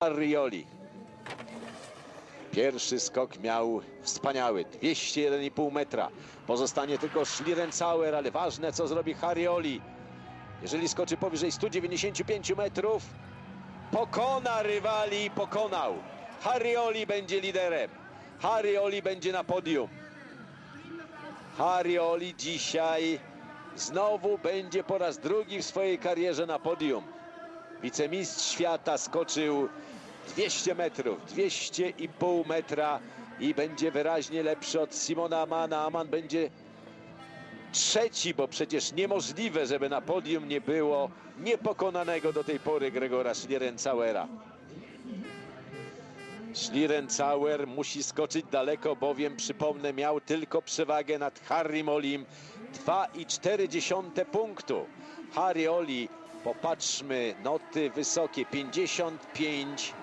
Arrioli. Pierwszy skok miał wspaniały, 201,5 metra. Pozostanie tylko Schlierenzauer, ale ważne co zrobi Harrioli. Jeżeli skoczy powyżej 195 metrów, pokona rywali i pokonał. Harrioli będzie liderem. Harrioli będzie na podium. Harrioli dzisiaj znowu będzie po raz drugi w swojej karierze na podium. Wicemistrz świata skoczył 200 metrów, 200,5 metra i będzie wyraźnie lepszy od Simona Amana. Aman będzie trzeci, bo przecież niemożliwe, żeby na podium nie było niepokonanego do tej pory Gregora Schlierenzauera. Schlierenzauer musi skoczyć daleko, bowiem przypomnę, miał tylko przewagę nad Harrym Olim 2,4 punktu. Harry Oli, popatrzmy, noty wysokie 55